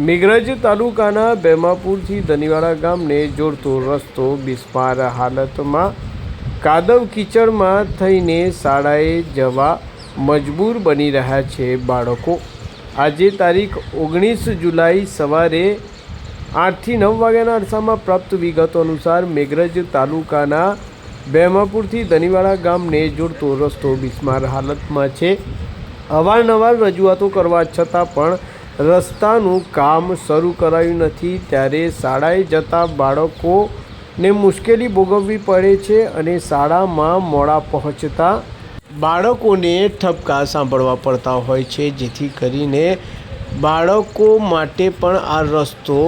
મેઘરજ તાલુકાના બેમાપુરથી દનિવાડા ગામને જોડતો રસ્તો બિસ્માર હાલતમાં કાદવ કીચડમાં થઈને શાળાએ જવા મજબૂર બની રહ્યા છે બાળકો. આજે તારીખ ઓગણીસ જુલાઈ સવારે આઠથી નવ વાગ્યાના અરસામાં પ્રાપ્ત વિગતો અનુસાર મેઘરજ તાલુકાના બેમાપુરથી દનિવાડા ગામને જોડતો રસ્તો બિસ્માર હાલતમાં છે. અવારનવાર રજૂઆતો કરવા છતાં પણ રસ્તાનું કામ શરૂ કરાયું નથી ત્યારે શાળાએ જતા બાળકોને મુશ્કેલી ભોગવવી પડે છે અને શાળામાં મોડા પહોંચતા બાળકોને ઠપકા સાંભળવા પડતા હોય છે, જેથી કરીને બાળકો માટે પણ આ રસ્તો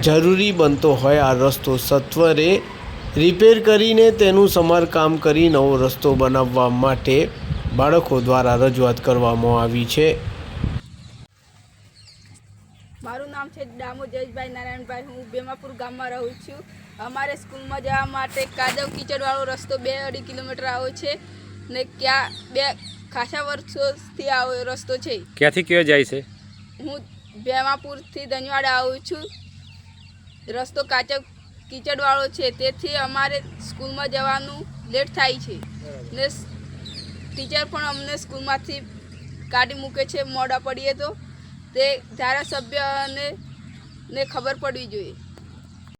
જરૂરી બનતો હોય. આ રસ્તો સત્વરે રિપેર કરીને તેનું સમારકામ કરી નવો રસ્તો બનાવવા માટે બાળકો દ્વારા રજૂઆત કરવામાં આવી છે. મારું નામ છે ડામો જયેશભાઈ નારાયણભાઈ. હું બેમાપુર ગામમાં રહું છું. અમારે સ્કૂલમાં જવા માટે કાદવ કીચડવાળો રસ્તો બે અઢી કિલોમીટર આવે છે ને ક્યાં બે ખાસા વર્ષોથી આવો રસ્તો છે. ક્યાંથી કયો જાય છે? હું બેમાપુરથી દંજવાડા આવું છું. રસ્તો કાચો કીચડવાળો છે તેથી અમારે સ્કૂલમાં જવાનું લેટ થાય છે. ને ટીચર પણ અમને સ્કૂલમાંથી કાઢી મૂકે છે મોડા પડીએ તો. તે ધારાસભ્યને ને ખબર પડવી જોઈએ.